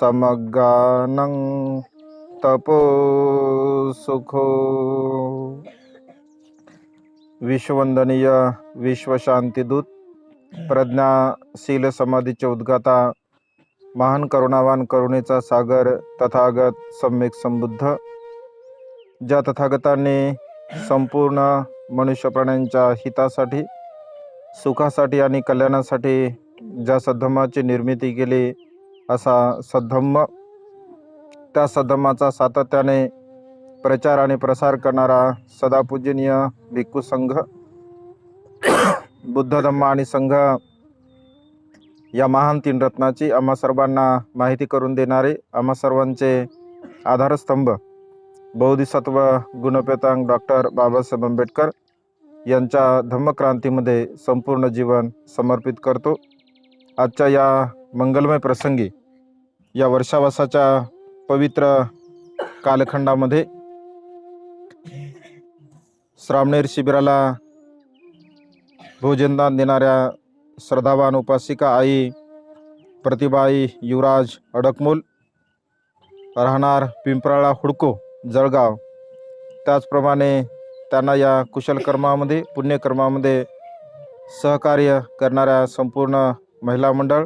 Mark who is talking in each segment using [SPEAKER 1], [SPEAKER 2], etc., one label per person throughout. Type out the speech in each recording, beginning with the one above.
[SPEAKER 1] समगानं तपो सुखो। विश्ववंदनीय विश्वशांतीदूत प्रज्ञाशील समाधीचे उद्गाता महान करुणावान करुणेचा सागर तथागत सम्यक संबुद्ध ज्या तथागतांनी संपूर्ण मनुष्य प्राण्यांच्या हितासाठी सुखासाठी आणि कल्याणासाठी ज्या सद्धमाची निर्मिती केली असा सद्धम्म त्या सद्धम्माचा सातत्याने प्रचार आणि प्रसार करणारा सदापूजनीय भिक्खू संघ बुद्ध धम्म आणि संघ या महान तीन रत्नाची आम्हा सर्वांना माहिती करून देणारे आम्हा सर्वांचे आधारस्तंभ बौद्धिसत्व गुणपेतांग डॉक्टर बाबासाहेब आंबेडकर यांच्या धम्मक्रांतीमध्ये संपूर्ण जीवन समर्पित करतो. आजच्या या मंगलमय प्रसंगी या वर्षावासाच्या पवित्र कालखंडामध्ये श्रामणेर शिबिराला भोजनदान देणाऱ्या श्रद्धावान उपासिका आई प्रतिभाई युवराज अडकमोल राहणार पिंपराळा हुडको जळगाव. त्याचप्रमाणे त्यांना या कुशलकर्मामध्ये पुण्यकर्मामध्ये सहकार्य करणाऱ्या संपूर्ण महिला मंडळ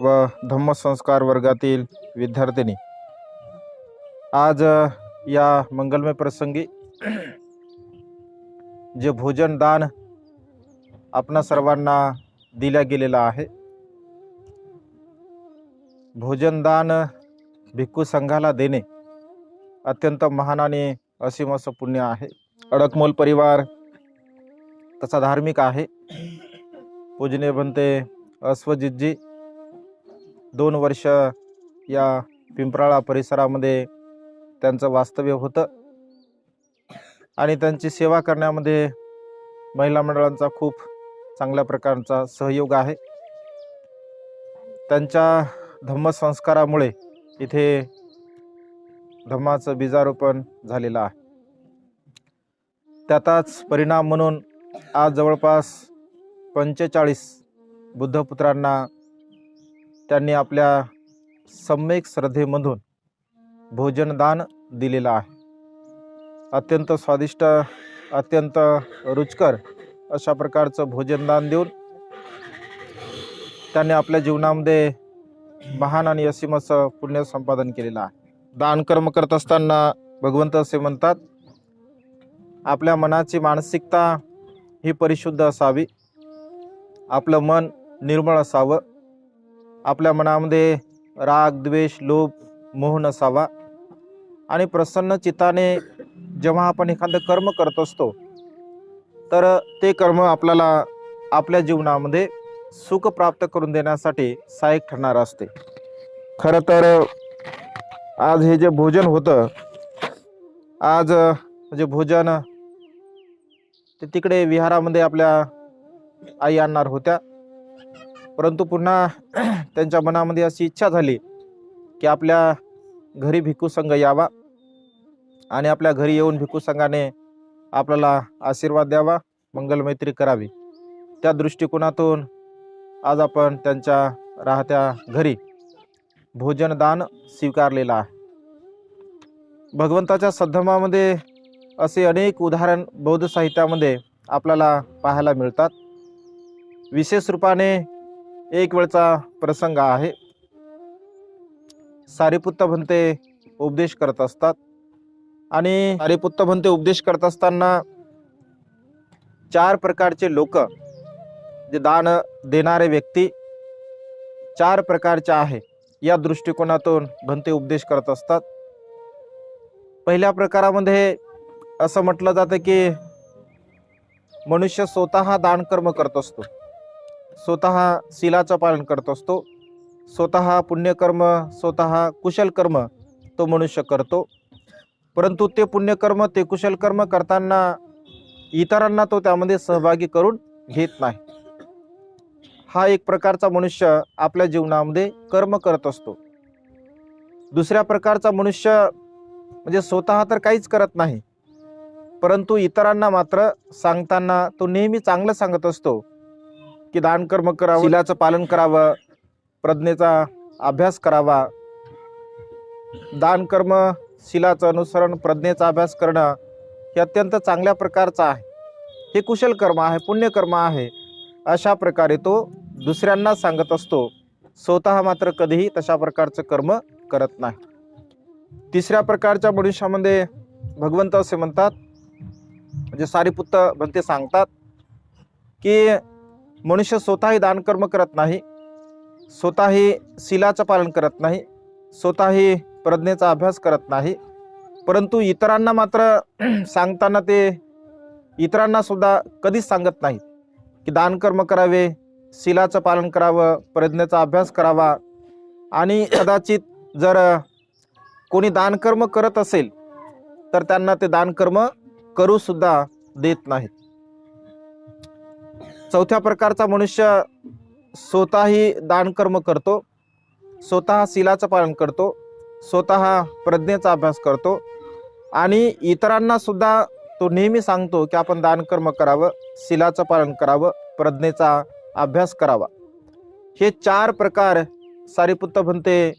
[SPEAKER 1] व धम्मसंस्कार वर्गातील विद्यार्थिनी. आज या मंगलमय प्रसंगी जे भोजन दान आपणा सर्वांना दिल्या गेलेला आहे भोजनदान भिक्खू संघाला देणे अत्यंत महान आणि असीम असं पुण्य आहे. अडकमोल परिवार तसा धार्मिक आहे. पूजनीय बनते अस्वजितजी दोन वर्ष या पिंपराळा परिसरामध्ये त्यांचं वास्तव्य होतं. आणि त्यांची सेवा करण्यामध्ये महिला मंडळांचा खूप चांगल्या प्रकारचा सहयोग आहे. त्यांच्या धम्मसंस्कारामुळे इथे धम्माचं बीजारोपण झालेलं आहे. त्याचाच परिणाम म्हणून आज जवळपास पंचेचाळीस बुद्धपुत्रांना त्यांनी आपल्या सम्यक श्रद्धेमधून भोजनदान दिलेलं आहे. अत्यंत स्वादिष्ट अत्यंत रुचकर अशा प्रकारचं भोजनदान देऊन त्यांनी आपल्या जीवनामध्ये महान आणि असीम असं पुण्य संपादन केलेलं आहे. दान कर्म करत असताना भगवंत असे म्हणतात आपल्या मनाची मानसिकता ही परिशुद्ध असावी. आपलं मन निर्मळ असावं. आपल्या मनामध्ये राग द्वेष लोभ मोह नसावा. आणि प्रसन्न चित्ताने जेव्हा आपण एखादं कर्म करत असतो तर ते कर्म आपल्याला आपल्या जीवनामध्ये सुख प्राप्त करून देण्यासाठी सहाय्यक ठरणार असते. खरं तर आज हे जे भोजन होतं आज म्हणजे भोजन ते तिकडे विहारामध्ये आपल्या आई आणणार होत्या. परंतु पुन्हा त्यांच्या मनामध्ये अशी इच्छा झाली की आपल्या घरी भिक्खू संघ यावा आणि आपल्या घरी येऊन भिक्खू संघाने आपल्याला आशीर्वाद द्यावा मंगलमैत्री करावी. त्या दृष्टिकोनातून आज आपण त्यांच्या राहत्या घरी भोजनदान स्वीकारलेलं आहे. भगवंताच्या सद्धमामध्ये असे अनेक उदाहरण बौद्ध साहित्यामध्ये आपल्याला पाहायला मिळतात. विशेष रूपाने एक वेळचा प्रसंग आहे. सारीपुत्त भंते उपदेश करत असतात. आणि सारीपुत्त भंते उपदेश करत असताना चार प्रकारचे लोक जे दान देणारे व्यक्ती चार प्रकारचे आहे. या दृष्टिकोनातून भंते उपदेश करत असतात. पहिल्या प्रकारामध्ये असं म्हटलं जातं की मनुष्य स्वतः दानकर्म करत असतो. स्वतः शिलाचं पालन करत असतो. स्वतः पुण्यकर्म स्वतः कुशलकर्म तो मनुष्य करतो. परंतु ते पुण्यकर्म ते कुशल कर्म करताना इतरांना तो त्यामध्ये सहभागी करून घेत नाही. हा एक प्रकारचा मनुष्य आपल्या जीवनामध्ये कर्म करत असतो. दुसऱ्या प्रकारचा मनुष्य म्हणजे स्वतः तर काहीच करत नाही. परंतु इतरांना मात्र सांगताना तो नेहमी चांगलं सांगत असतो. की दानकर्म करावं शिलाचं पालन करावं प्रज्ञेचा अभ्यास करावा. दानकर्म शिलाचं अनुसरण प्रज्ञेचा अभ्यास करणं हे अत्यंत चांगल्या प्रकारचं आहे. हे कुशल कर्म आहे पुण्यकर्म आहे. अशा प्रकारे तो दुसऱ्यांना सांगत असतो. स्वतः मात्र कधीही तशा प्रकारचं कर्म करत नाही. तिसऱ्या प्रकारच्या मनुष्यामध्ये भगवंत असे म्हणतात म्हणजे सारीपुत्त भंते सांगतात की मनुष्य स्वतःही दानकर्म करत नाही स्वतःही शिलाचं पालन करत नाही स्वतःही प्रज्ञेचा अभ्यास करत नाही. परंतु इतरांना मात्र सांगताना ते इतरांना सुद्धा कधीच सांगत नाहीत की दानकर्म करावे शिलाचं पालन करावं प्रज्ञेचा अभ्यास करावा. आणि कदाचित जर कोणी दानकर्म करत असेल तर त्यांना ते दानकर्म करूसुद्धा देत नाहीत. चौथ्या प्रकारचा मनुष्य स्वतःही दानकर्म करतो. स्वतः शिलाचं पालन करतो. स्वतः प्रज्ञेचा अभ्यास करतो. आणि इतरांना सुद्धा तो नेहमी सांगतो की आपण दानकर्म करावं शिलाचं पालन करावं प्रज्ञेचा अभ्यास करावा. हे चार प्रकार सारीपुत्त भंते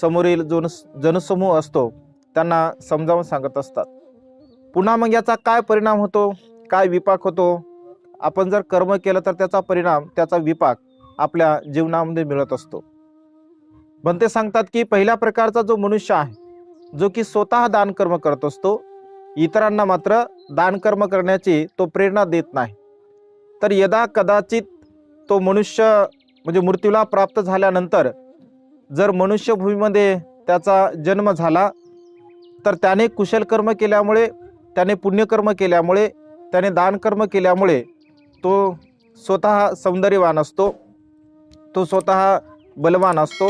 [SPEAKER 1] समोरील जो जनसमूह असतो त्यांना समजावून सांगत असतात. पुन्हा मग याचा काय परिणाम होतो? काय विपाक होतो? आपण जर कर्म केलं तर त्याचा परिणाम त्याचा विपाक आपल्या जीवनामध्ये मिळत असतो. भंते सांगतात की पहिल्या प्रकारचा जो मनुष्य आहे जो की स्वतः दानकर्म करत असतो इतरांना मात्र दानकर्म करण्याची तो प्रेरणा देत नाही. तर यदा कदाचित तो मनुष्य म्हणजे मृत्यूला प्राप्त झाल्यानंतर जर मनुष्यभूमीमध्ये त्याचा जन्म झाला तर त्याने कुशल कर्म केल्यामुळे त्याने पुण्यकर्म केल्यामुळे त्याने दानकर्म केल्यामुळे तो स्वतः सौंदर्यवान असतो तो स्वतः बलवान असतो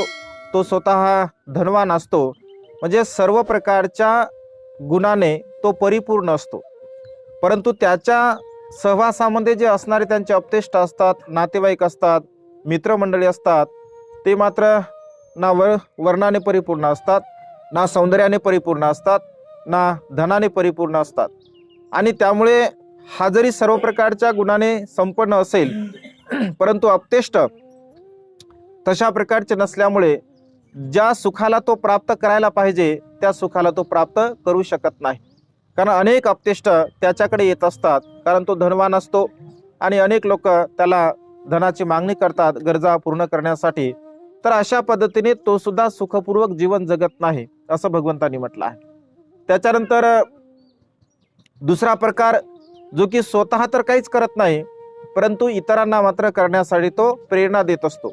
[SPEAKER 1] तो स्वतः धनवान असतो. म्हणजे सर्व प्रकारच्या गुणाने तो परिपूर्ण असतो. परंतु त्याच्या सहवासामध्ये जे असणारे त्यांचे अपतेष्ट असतात नातेवाईक असतात मित्रमंडळी असतात ते मात्र ना वर वर्णाने परिपूर्ण असतात ना सौंदर्याने परिपूर्ण असतात ना धनाने परिपूर्ण असतात. आणि त्यामुळे हा जरी सर्व प्रकारच्या गुणाने संपन्न असेल परंतु अपतेष्ट तशा प्रकारचे नसल्यामुळे ज्या सुखाला तो प्राप्त करायला पाहिजे त्या सुखाला तो प्राप्त करू शकत नाही. कारण अनेक अपतेष्ट त्याच्याकडे येत असतात कारण तो धनवान असतो आणि अनेक लोक त्याला धनाची मागणी करतात गरजा पूर्ण करण्यासाठी. तर अशा पद्धतीने तो सुद्धा सुखपूर्वक जीवन जगत नाही असं भगवंतांनी म्हटलं आहे. त्याच्यानंतर दुसरा प्रकार जो की स्वतः तर काहीच करत नाही परंतु इतरांना मात्र करण्यासाठी तो प्रेरणा देत असतो.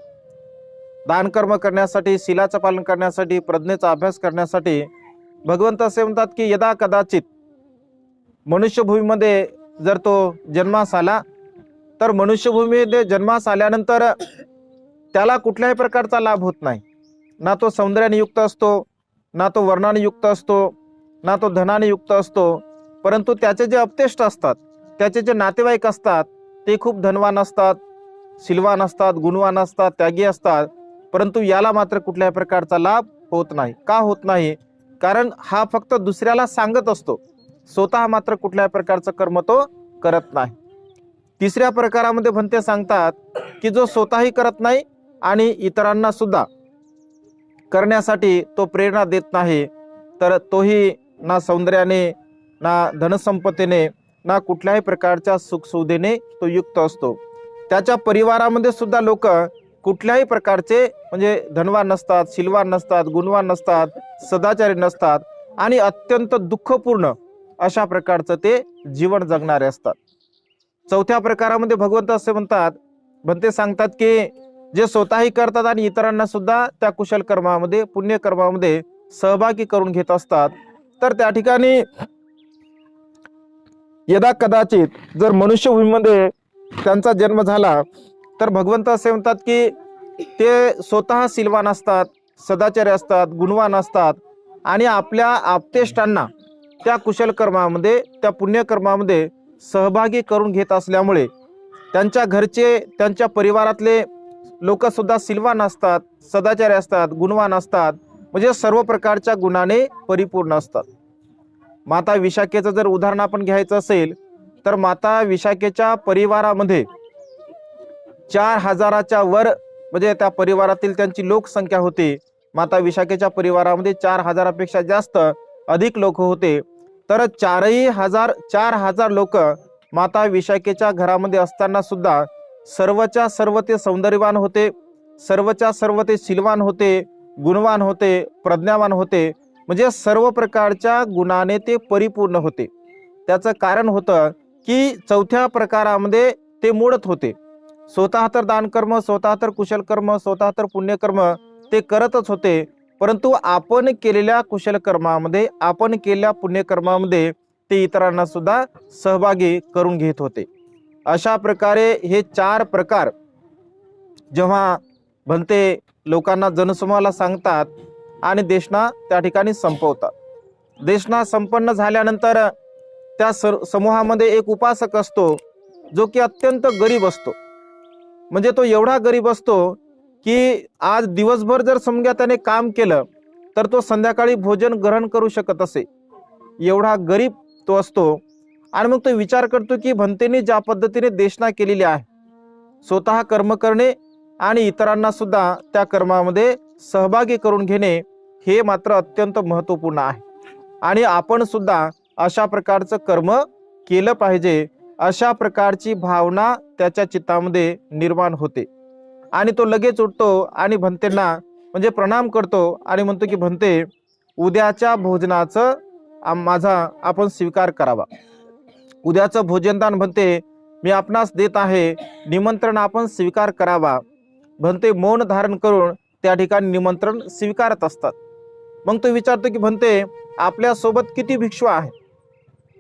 [SPEAKER 1] दानकर्म करण्यासाठी शिलाचं पालन करण्यासाठी प्रज्ञेचा अभ्यास करण्यासाठी भगवंत असे म्हणतात की यदा कदाचित मनुष्यभूमीमध्ये जर तो जन्मास आला तर मनुष्यभूमीमध्ये जन्मास आल्यानंतर त्याला कुठल्याही प्रकारचा लाभ होत नाही. ना तो सौंदर्याने युक्त असतो ना तो वर्णाने युक्त असतो ना तो धनाने युक्त असतो परंतु त्याचे जे अपतेष्ट असतात त्याचे जे नातेवाईक असतात ते खूप धनवान असतात सिलवान असतात गुणवान असतात त्यागी असतात. परंतु याला मात्र कुठल्याही प्रकारचा लाभ होत नाही. का होत नाही? कारण हा फक्त दुसऱ्याला सांगत असतो. स्वतः मात्र कुठल्याही प्रकारचं कर्म तो करत नाही. तिसऱ्या प्रकारामध्ये भंते सांगतात की जो स्वतःही करत नाही आणि इतरांना सुद्धा करण्यासाठी तो प्रेरणा देत नाही तर तोही ना सौंदर्याने ना धनसंपत्तीने ना कुठल्याही प्रकारच्या सुखसुविधेने तो युक्त असतो. त्याच्या परिवारामध्ये सुद्धा लोक कुठल्याही प्रकारचे म्हणजे धनवान नसतात शिलवान नसतात गुणवान नसतात सदाचारी नसतात आणि अत्यंत दुःखपूर्ण अशा प्रकारचं ते जीवन जगणारे असतात. चौथ्या प्रकारामध्ये भगवंत असे म्हणतात भंते सांगतात की जे स्वतःही करतात आणि इतरांना सुद्धा त्या कुशल कर्मामध्ये पुण्यकर्मामध्ये सहभागी करून घेत असतात तर त्या ठिकाणी यदा कदाचित जर मनुष्यभूमीमध्ये त्यांचा जन्म झाला तर भगवंत असे म्हणतात की ते स्वतः सिलवान असतात सदाचारी असतात गुणवान असतात आणि आपल्या आपतेष्टांना त्या कुशल कर्मामध्ये त्या पुण्यकर्मामध्ये सहभागी करून घेत असल्यामुळे त्यांच्या घरचे त्यांच्या परिवारातले लोकसुद्धा सिलवान असतात सदाचारी असतात गुणवान असतात. म्हणजे सर्व प्रकारच्या गुणाने परिपूर्ण असतात. माता विशाखेचं जर उदाहरण आपण घ्यायचं असेल तर माता विशाखेच्या परिवारामध्ये चार हजाराच्या वर म्हणजे त्या परिवारातील त्यांची लोकसंख्या होती. माता विशाखेच्या परिवारामध्ये चार हजारापेक्षा जास्त अधिक लोक होते. तर चारही हजार चार हजार लोक माता विशाखेच्या घरामध्ये असताना सुद्धा सर्वच्या सर्व ते सौंदर्यवान होते सर्वच्या सर्व ते शिलवान होते गुणवान होते प्रज्ञावान होते. म्हणजे सर्व प्रकारच्या गुणाने ते परिपूर्ण होते. त्याचं कारण होतं की चौथ्या प्रकारामध्ये ते मोडत होते. स्वतः तर दानकर्म स्वतः तर कुशल कर्म स्वतः तर पुण्यकर्म ते करतच होते. परंतु आपण केलेल्या कुशल कर्मामध्ये आपण केलेल्या पुण्यकर्मामध्ये ते इतरांना सुद्धा सहभागी करून घेत होते. अशा प्रकारे हे चार प्रकार जेव्हा भलते लोकांना जनसमूहाला सांगतात आणि देशना त्या ठिकाणी संपवतात. देशना संपन्न झाल्यानंतर त्या सर समूहामध्ये एक उपासक असतो जो की अत्यंत गरीब असतो. म्हणजे तो एवढा गरीब असतो की आज दिवसभर जर समजा त्याने काम केलं तर तो संध्याकाळी भोजन ग्रहण करू शकत असे. एवढा गरीब तो असतो आणि मग तो विचार करतो की भंतेने ज्या पद्धतीने देशना केलेली आहे स्वतः कर्म करणे आणि इतरांना सुद्धा त्या कर्मामध्ये सहभागी करून घेणे हे मात्र अत्यंत महत्त्वपूर्ण आहे. आणि आपण सुद्धा अशा प्रकारचं कर्म केलं पाहिजे अशा प्रकारची भावना त्याच्या चित्तामध्ये निर्माण होते. आणि तो लगेच उठतो आणि भंतेंना म्हणजे प्रणाम करतो आणि म्हणतो की भंते उद्याच्या भोजनाचं माझा आपण स्वीकार करावा. उद्याचं भोजनदान भंते मी आपणास देत आहे निमंत्रण आपण स्वीकार करावा. भंते मौन धारण करून त्या ठिकाणी निमंत्रण स्वीकारत असतात. मग तो विचारतो की भंते आपल्यासोबत किती भिक्षू आहे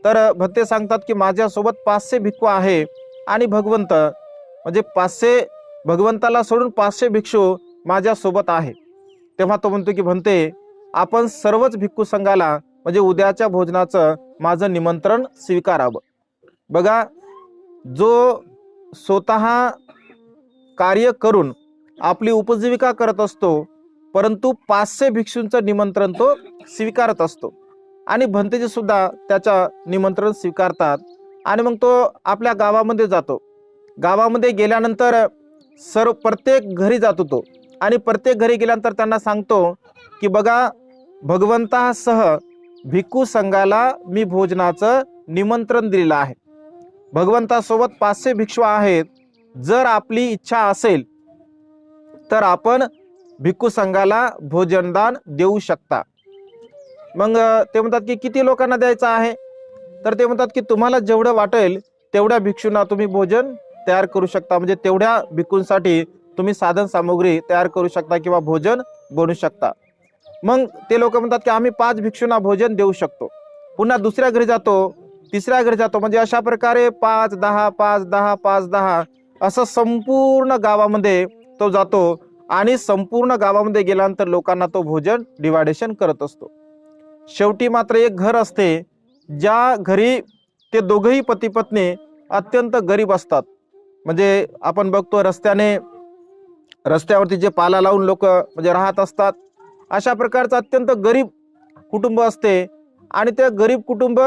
[SPEAKER 1] तर भंते सांगतात की माझ्यासोबत पाचशे भिक्खू आहे आणि भगवंत म्हणजे पाचशे भगवंताला सोडून पाचशे भिक्षू माझ्यासोबत आहे. तेव्हा तो म्हणतो की भंते आपण सर्वच भिक्खू संघाला म्हणजे उद्याच्या भोजनाचं माझं निमंत्रण स्वीकारावं. बघा जो स्वतः कार्य करून आपली उपजीविका करत असतो परंतु पाचशे भिक्षूंचं निमंत्रण तो स्वीकारत असतो. आणि भंतेजी सुद्धा त्याचं निमंत्रण स्वीकारतात. आणि मग तो आपल्या गावामध्ये जातो. गावामध्ये गेल्यानंतर सर्व प्रत्येक घरी जातो तो. आणि प्रत्येक घरी गेल्यानंतर त्यांना सांगतो की बघा भगवंतासह भिक्खू संघाला मी भोजनाचं निमंत्रण दिलेलं आहे. भगवंतासोबत पाचशे भिक्षू आहेत. जर आपली इच्छा असेल तर आपण भिक्खू संघाला भोजनदान देऊ शकता. मग ते म्हणतात की किती लोकांना द्यायचं आहे? तर ते म्हणतात की तुम्हाला जेवढं वाटेल तेवढ्या भिक्षूंना तुम्ही भोजन तयार करू शकता. म्हणजे तेवढ्या भिक्खूंसाठी तुम्ही साधन सामुग्री तयार करू शकता किंवा भोजन बनवू शकता. मग ते लोक म्हणतात की आम्ही पाच भिक्षूंना भोजन देऊ शकतो. पुन्हा दुसऱ्या घरी जातो तिसऱ्या घरी जातो. म्हणजे अशा प्रकारे पाच दहा पाच दहा पाच दहा असं संपूर्ण गावामध्ये तो जातो. आणि संपूर्ण गावामध्ये गेल्यानंतर लोकांना तो भोजन डिवायडेशन करत असतो. शेवटी मात्र एक घर असते ज्या घरी ते दोघंही पती पत्नी अत्यंत गरीब असतात. म्हणजे आपण बघतो रस्त्याने रस्त्यावरती जे पाला लावून लोक म्हणजे राहत असतात अशा प्रकारचं अत्यंत गरीब कुटुंब असते. आणि त्या गरीब कुटुंब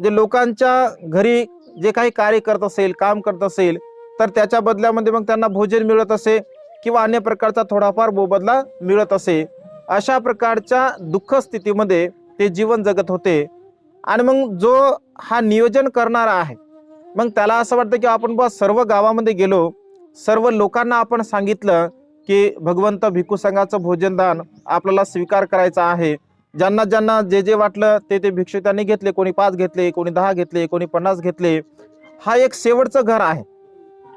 [SPEAKER 1] जे लोकांच्या घरी जे काही कार्य करत असेल काम करत असेल तर त्याच्या बदल्यामध्ये मग त्यांना भोजन मिळत असे. किंवा अन्य प्रकारचा थोडाफार मोबदला मिळत असे. अशा प्रकारच्या दुःख स्थितीमध्ये ते जीवन जगत होते. आणि मग जो हा नियोजन करणारा आहे मग त्याला असं वाटतं की आपण बा सर्व गावामध्ये गेलो सर्व लोकांना आपण सांगितलं की भगवंत भिकू संघाचं भोजनदान आपल्याला स्वीकार करायचं आहे. ज्यांना ज्यांना जे जे वाटलं ते ते भिक्षू त्यांनी घेतले कोणी पाच घेतले कोणी दहा घेतले कोणी पन्नास घेतले. हा एक शेवटचं घर आहे.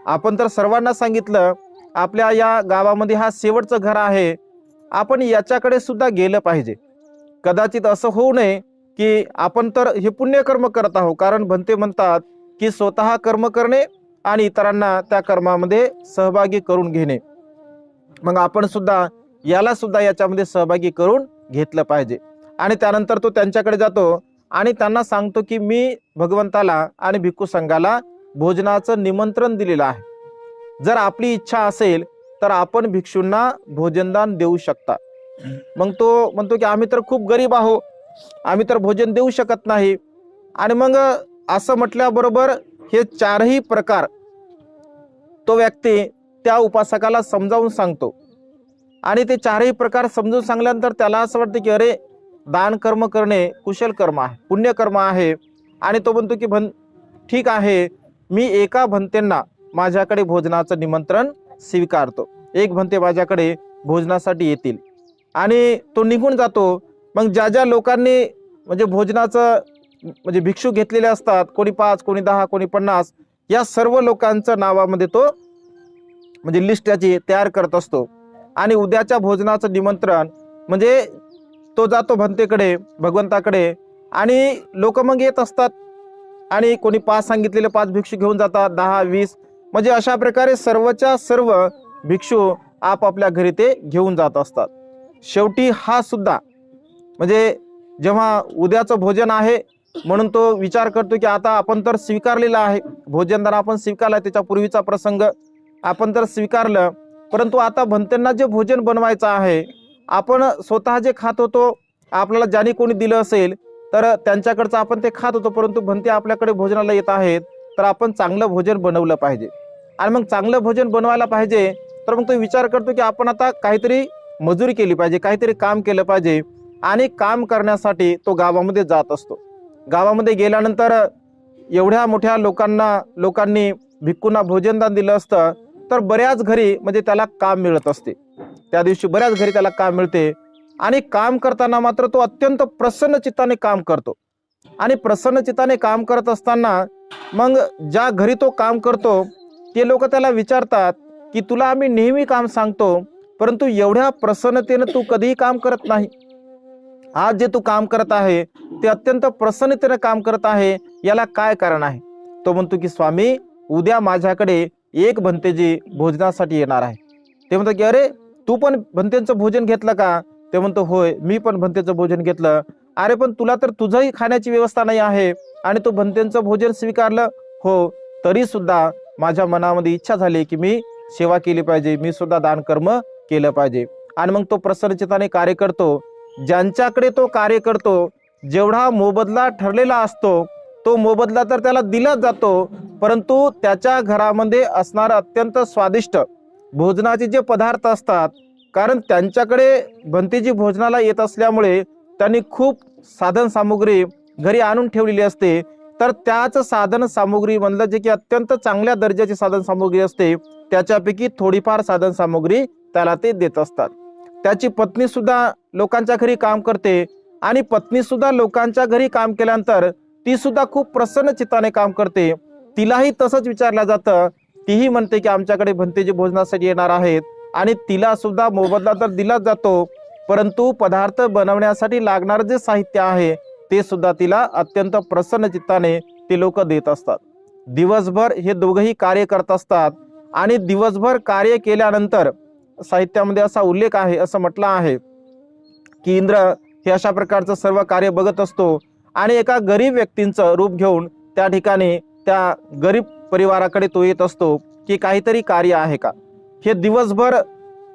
[SPEAKER 1] आपण तर सर्वांना सांगितलं आपल्या या गावामध्ये हा शेवटचं घर आहे. आपण याच्याकडे सुद्धा गेलं पाहिजे. कदाचित असं होऊ नये की आपण तर हे पुण्यकर्म करत आहोत. कारण भंते म्हणतात की स्वतः कर्म करणे आणि इतरांना त्या कर्मामध्ये सहभागी करून घेणे. मग आपण सुद्धा याला सुद्धा याच्यामध्ये सहभागी करून घेतलं पाहिजे. आणि त्यानंतर तो त्यांच्याकडे जातो आणि त्यांना सांगतो की मी भगवंताला आणि भिक्खू संघाला भोजनाचं निमंत्रण दिलेलं आहे. जर आपली इच्छा असेल तर आपण भिक्षूंना भोजनदान देऊ शकता. मग तो म्हणतो की आम्ही तर खूप गरीब आहो. आम्ही तर भोजन देऊ शकत नाही. आणि मग असं म्हटल्याबरोबर हे चारही प्रकार तो व्यक्ती त्या उपासकाला समजावून सांगतो. आणि ते चारही प्रकार समजून सांगल्यानंतर त्याला असं वाटतं की अरे दान कर्म करणे कुशल कर्म आहे पुण्यकर्म आहे. आणि तो म्हणतो की भन ठीक आहे मी एका भंतेंना माझ्याकडे भोजनाचं निमंत्रण स्वीकारतो. एक भंते माझ्याकडे भोजनासाठी येतील. आणि तो निघून जातो. मग ज्या ज्या लोकांनी म्हणजे भोजनाचं म्हणजे भिक्षू घेतलेले असतात कोणी पाच कोणी दहा कोणी पन्नास या सर्व लोकांचं नावामध्ये तो म्हणजे लिस्ट त्याची तयार करत असतो. आणि उद्याच्या भोजनाचं निमंत्रण म्हणजे तो जातो भंतेकडे भगवंताकडे आणि लोक मग येत असतात. आणि कोणी पाच सांगितलेले पाच भिक्षू घेऊन जातात दहा वीस म्हणजे अशा प्रकारे सर्वच्या सर्व भिक्षू आपापल्या घरी ते घेऊन जात असतात. शेवटी हा सुद्धा म्हणजे जेव्हा उद्याचं भोजन आहे म्हणून तो विचार करतो की आता आपण तर स्वीकारलेलं आहे. भोजनदान आपण स्वीकारलं त्याच्या पूर्वीचा प्रसंग आपण तर स्वीकारलं परंतु आता भंतेंना जे भोजन बनवायचं आहे आपण स्वतः जे खात होतो आपल्याला ज्याने कोणी दिलं असेल तर त्यांच्याकडचं आपण ते खात होतो परंतु भंते आपल्याकडे भोजनाला येत आहेत तर आपण चांगलं भोजन बनवलं पाहिजे. आणि मग चांगलं भोजन बनवायला पाहिजे तर मग तो विचार करतो की आपण आता काहीतरी मजुरी केली पाहिजे काहीतरी काम केलं पाहिजे आणि काम करण्यासाठी तो गावामध्ये जात असतो. गावामध्ये गेल्यानंतर एवढ्या मोठ्या लोकांना लोकांनी भिक्कूंना भोजनदान दिलं असतं तर बऱ्याच घरी म्हणजे त्याला काम मिळत असते. त्या दिवशी बऱ्याच घरी त्याला काम मिळते आणि काम करताना मात्र तो अत्यंत प्रसन्न चित्ताने काम करतो. आणि प्रसन्न चित्ताने काम करत असताना मग ज्या घरी तो काम करतो ते लोक त्याला विचारतात की तुला आम्ही नेहमी काम सांगतो परंतु एवढ्या प्रसन्नतेनं तू कधीही काम करत नाही. आज जे तू काम करत आहे ते अत्यंत प्रसन्नतेनं काम करत आहे याला काय कारण आहे? तो म्हणतो की स्वामी उद्या माझ्याकडे एक भंतेजी भोजनासाठी येणार आहे. ते म्हणतो की अरे तू पण भंतेचं भोजन घेतलं का? ते म्हणतो होय मी पण भंतेचं भोजन घेतलं. अरे पण तुला तर तुझंही खाण्याची व्यवस्था नाही आहे आणि तू भंतेचं भोजन स्वीकारलं? हो तरी सुद्धा माझ्या मनामध्ये इच्छा झाली की मी सेवा केली पाहिजे मी सुद्धा दानकर्म केलं पाहिजे. आणि मग तो प्रसन्नचिताने कार्य करतो. ज्यांच्याकडे तो कार्य करतो जेवढा मोबदला ठरलेला असतो तो मोबदला तर त्याला दिलाच जातो परंतु त्याच्या घरामध्ये असणारा अत्यंत स्वादिष्ट भोजनाचे जे पदार्थ असतात कारण त्यांच्याकडे भंतीजी भोजनाला येत असल्यामुळे त्यांनी खूप साधन सामुग्री घरी आणून ठेवलेली असते. तर त्याच साधन सामुग्री म्हणलं जे की अत्यंत चांगल्या दर्जाची साधन सामुग्री असते त्याच्यापैकी थोडीफार साधन सामुग्री त्याला ते देत असतात. त्याची पत्नी सुद्धा लोकांच्या घरी काम करते आणि पत्नी सुद्धा लोकांच्या घरी काम केल्यानंतर ती सुद्धा खूप प्रसन्न चित्ताने काम करते. तिलाही तसंच विचारलं जातं. तीही म्हणते की आमच्याकडे भंतेजी भोजनासाठी येणार आहेत आणि तिला सुद्धा मोबदला तर दिलाच जातो परंतु पदार्थ बनवण्यासाठी लागणारं जे साहित्य आहे ते सुद्धा तिला अत्यंत प्रसन्न चित्ताने ते लोक देत असतात. दिवसभर हे दोघंही कार्य करत असतात आणि दिवसभर कार्य केल्यानंतर साहित्यामध्ये असा उल्लेख आहे असं म्हटलं आहे की इंद्र हे अशा प्रकारचं सर्व कार्य बघत असतो आणि एका गरीब व्यक्तींचं रूप घेऊन त्या ठिकाणी त्या गरीब परिवाराकडे तो येत असतो की काहीतरी कार्य आहे का? हे दिवसभर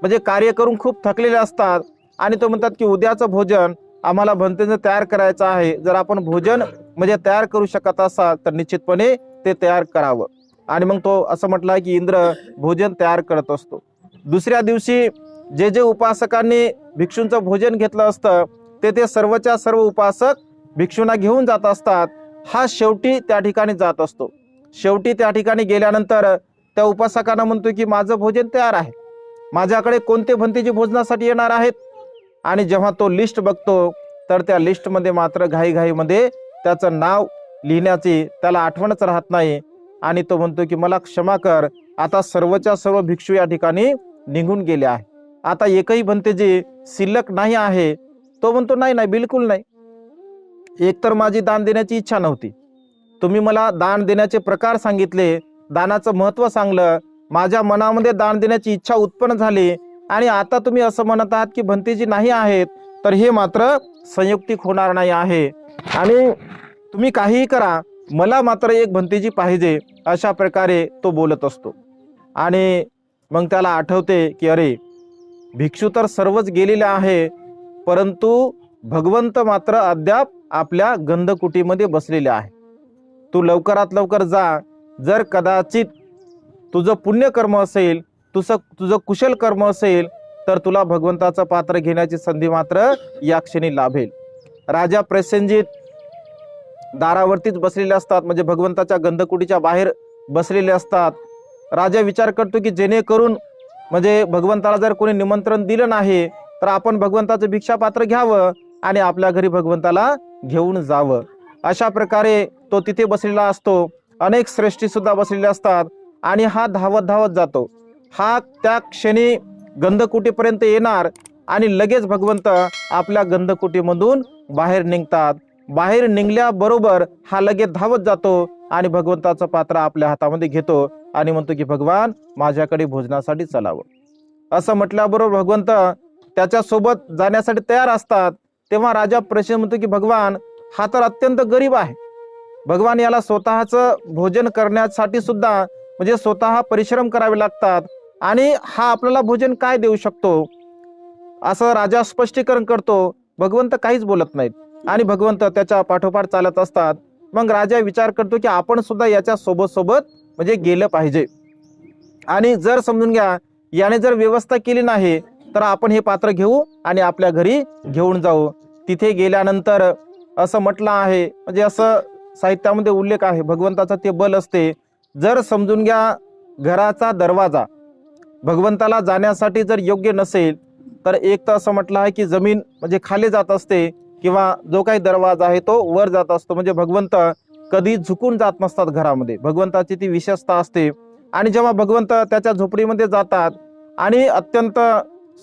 [SPEAKER 1] म्हणजे कार्य करून खूप थकलेले असतात आणि तो म्हणतात की उद्याचं भोजन आम्हाला भंतेज तयार करायचं आहे. जर आपण भोजन म्हणजे तयार करू शकत असाल तर निश्चितपणे ते तयार करावं. आणि मग तो असं म्हटलं की इंद्र भोजन तयार करत असतो. दुसऱ्या दिवशी जे जे उपासकांनी भिक्षूंचं भोजन घेतलं असतं ते ते सर्वच्या सर्व उपासक भिक्षूंना घेऊन जात असतात. हा शेवटी त्या ठिकाणी जात असतो. शेवटी त्या ठिकाणी गेल्यानंतर त्या उपासकांना म्हणतो की माझं भोजन तयार आहे. माझ्याकडे कोणते भंतेजी भोजनासाठी येणार आहेत? आणि जेव्हा तो लिस्ट बघतो तर त्या लिस्टमध्ये मात्र घाईघाईमध्ये त्याचं नाव लिहिण्याची त्याला आठवणच राहत नाही. आणि तो म्हणतो की मला क्षमा कर. आता सर्वच्या सर्व भिक्षू या ठिकाणी निघून गेले आहे आता एकही म्हणते जे शिल्लक नाही आहे तो म्हणतो नाही नाही बिलकुल नाही. एकतर माझी दान देण्याची इच्छा नव्हती. तुम्ही मला दान देण्याचे प्रकार सांगितले दानाचं महत्त्व सांगलं माझ्या मनामध्ये दान देण्याची इच्छा उत्पन्न झाली आणि आता तुम्ही असं म्हणत आहात की भंतेजी नाही आहेत तर हे मात्र संयुक्तिक होणार नाही आहे. आणि तुम्ही काहीही करा मला मात्र एक भंतेजी पाहिजे अशा प्रकारे तो बोलत असतो. आणि मग त्याला आठवते की अरे भिक्षू तर सर्वच गेलेले आहे परंतु भगवंत मात्र अद्याप आपल्या गंधकुटीमध्ये बसलेले आहे. तू लवकरात लवकर जा जर कदाचित तुझं पुण्यकर्म असेल तुझं तुझं कुशल कर्म असेल तर तुला भगवंताचं पात्र घेण्याची संधी मात्र या क्षणी लाभेल. राजा प्रसेनजित दारावरतीच बसलेले असतात म्हणजे भगवंताच्या गंधकुटीच्या बाहेर बसलेले असतात. राजा विचार करतो की जेणेकरून म्हणजे भगवंताला जर कोणी निमंत्रण दिलं नाही तर आपण भगवंताचं भिक्षापात्र घ्यावं आणि आपल्या घरी भगवंताला घेऊन जावं. अशा प्रकारे तो तिथे बसलेला असतो. अनेक श्रेष्ठी सुद्धा बसलेले असतात आणि हा धावत धावत जातो. हा त्या क्षणी गंधकुटीपर्यंत येणार आणि लगेच भगवंत आपल्या गंधकुटीमधून बाहेर निघतात. बाहेर निघल्याबरोबर हा लगेच धावत जातो आणि भगवंताचं पात्र आपल्या हातामध्ये घेतो आणि म्हणतो की भगवान माझ्याकडे भोजनासाठी चलावं असं म्हटल्याबरोबर भगवंत त्याच्यासोबत जाण्यासाठी तयार असतात. तेव्हा राजा प्रश्न म्हणतो की भगवान हा तर अत्यंत गरीब आहे. भगवान याला स्वतःचं भोजन करण्यासाठी सुद्धा म्हणजे स्वतः परिश्रम करावे लागतात. आणि हा आपल्याला भोजन काय देऊ शकतो? असं राजा स्पष्टीकरण करतो. भगवंत काहीच बोलत नाहीत. आणि भगवंत त्याच्या पाठोपाठ चालत असतात. मग राजा विचार करतो की आपण सुद्धा याच्या सोबत सोबत म्हणजे गेलं पाहिजे. आणि जर समजून घ्या याने जर व्यवस्था केली नाही तर आपण हे पात्र घेऊ आणि आपल्या घरी घेऊन जाऊ. तिथे गेल्यानंतर असं म्हटलं आहे म्हणजे असं साहित्यामध्ये उल्लेख आहे. भगवंताचं ते बल असते. जर समजून घ्या घराचा दरवाजा भगवंताला जाण्यासाठी जर योग्य नसेल तर एक तर असं म्हटलं आहे की जमीन म्हणजे खाली जात असते किंवा जो काही दरवाजा आहे तो वर जात असतो. म्हणजे भगवंत कधी झुकून जात नसतात घरामध्ये. भगवंताची ती विशेषता असते. आणि जेव्हा भगवंत त्याच्या झोपडीमध्ये जातात आणि अत्यंत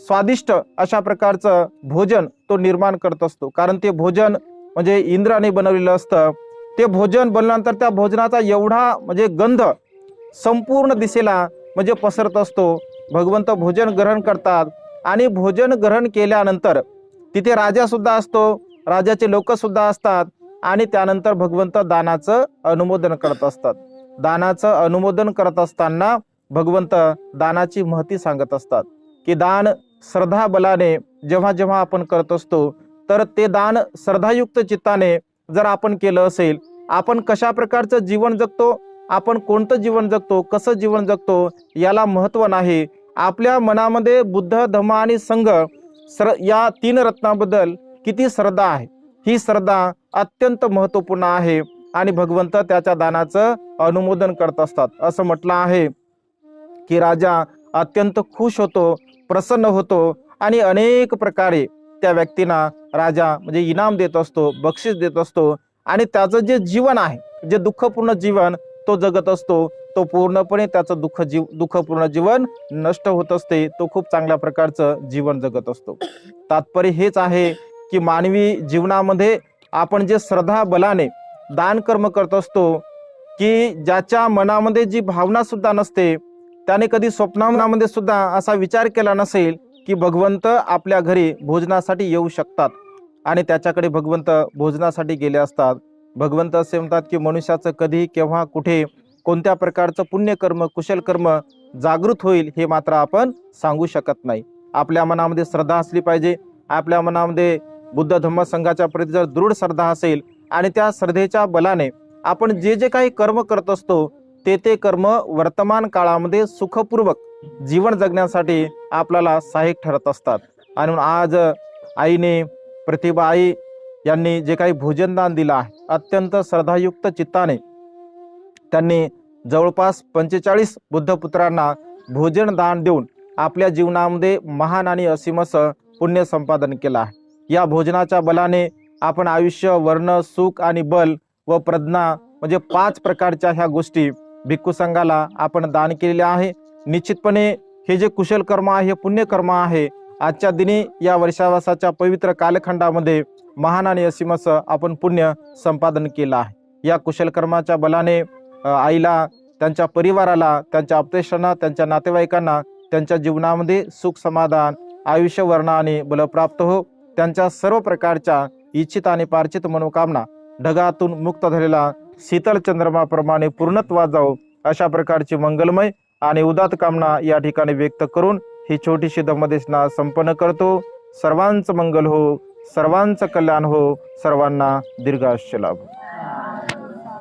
[SPEAKER 1] स्वादिष्ट अशा प्रकारचं भोजन तो निर्माण करत असतो. कारण ते भोजन म्हणजे इंद्राने बनवलेलं असतं. ते भोजन बनल्यानंतर त्या भोजनाचा एवढा म्हणजे गंध संपूर्ण दिशेला म्हणजे पसरत असतो. भगवंत भोजन ग्रहण करतात आणि भोजन ग्रहण केल्यानंतर तिथे राजासुद्धा असतो. राजाचे लोकसुद्धा असतात आणि त्यानंतर भगवंत दानाचं अनुमोदन करत असतात. दानाचं अनुमोदन करत असताना भगवंत दानाची महती सांगत असतात की दान श्रद्धा बलाने जेव्हा जेव्हा आपण करत असतो तर ते दान श्रद्धायुक्त चित्ताने जर आपण केलं असेल आपण कशा प्रकारचं जीवन जगतो? आपण कोणतं जीवन जगतो कसं जीवन जगतो याला महत्त्व नाही. आपल्या मनामध्ये बुद्ध धम्म आणि संघ सर या तीन रत्नाबद्दल किती श्रद्धा आहे? ही श्रद्धा अत्यंत महत्त्वपूर्ण आहे आणि भगवंत त्याच्या दानाचं अनुमोदन करत असतात. असं म्हटलं आहे की राजा अत्यंत खुश होतो प्रसन्न होतो आणि अनेक प्रकारे त्या व्यक्तींना राजा म्हणजे इनाम देत असतो बक्षीस देत असतो आणि त्याचं जे जीवन आहे जे दुःखपूर्ण जीवन तो जगत असतो तो पूर्णपणे त्याचं दुःख जीव दुःखपूर्ण जीवन नष्ट होत असते तो खूप चांगल्या प्रकारचं जीवन जगत असतो. तात्पर्य हेच आहे की मानवी जीवनामध्ये आपण जे श्रद्धा बलाने दान कर्म करत असतो की ज्याच्या मनामध्ये जी भावना सुद्धा नसते त्याने कधी स्वप्नामध्ये सुद्धा असा विचार केला नसेल की भगवंत आपल्या घरी भोजनासाठी येऊ शकतात आणि त्याच्याकडे भगवंत भोजनासाठी गेले असतात. भगवंत असे म्हणतात की मनुष्याचं कधी केव्हा कुठे कोणत्या प्रकारचं पुण्यकर्म कुशल कर्म जागृत होईल हे मात्र आपण सांगू शकत नाही. आपल्या मनामध्ये श्रद्धा असली पाहिजे. आपल्या मनामध्ये बुद्ध धम्म संघाच्या प्रती जर दृढ श्रद्धा असेल आणि त्या श्रद्धेच्या बलाने आपण जे जे काही कर्म करत असतो ते ते कर्म वर्तमान काळामध्ये सुखपूर्वक जीवन जगण्यासाठी आपल्याला सहाय्यक ठरत असतात. आणि म्हणून आज आईने प्रतिभा आई यांनी जे काही भोजनदान दिलं आहे अत्यंत श्रद्धायुक्त चित्ताने त्यांनी जवळपास पंचेचाळीस बुद्धपुत्रांना भोजन दान देऊन आपल्या जीवनामध्ये महान आणि असीमस पुण्य संपादन केलं आहे. या भोजनाच्या बलाने आपण आयुष्य वर्ण सुख आणि बल व प्रज्ञा म्हणजे पाच प्रकारच्या ह्या गोष्टी भिक्खू संघाला आपण दान केलेले आहे. निश्चितपणे हे जे कुशल कर्म आहे हे पुण्यकर्म आहे आजच्या दिनी या वर्षावासाच्या पवित्र कालखंडामध्ये महान आणि असीमस आपण पुण्य संपादन केलं आहे. या कुशल कर्माच्या बलाने आईला त्यांच्या परिवाराला त्यांच्या अपतेशांना त्यांच्या नातेवाईकांना त्यांच्या जीवनामध्ये सुख समाधान आयुष्य वर्ण आणि बल प्राप्त हो. त्यांच्या सर्व प्रकारच्या इच्छित आणि पार्चित मनोकामना ढगातून मुक्त झालेला शीतल चंद्रमाप्रमाणे पूर्णत्वा जाऊ अशा प्रकारची मंगलमय आणि उदात कामना या ठिकाणी व्यक्त करून ही छोटीशी धम्मदेशना संपन्न करतो. सर्वांचं मंगल हो. सर्वांचं कल्याण हो सर्वांना दीर्घायुष्य लाभो.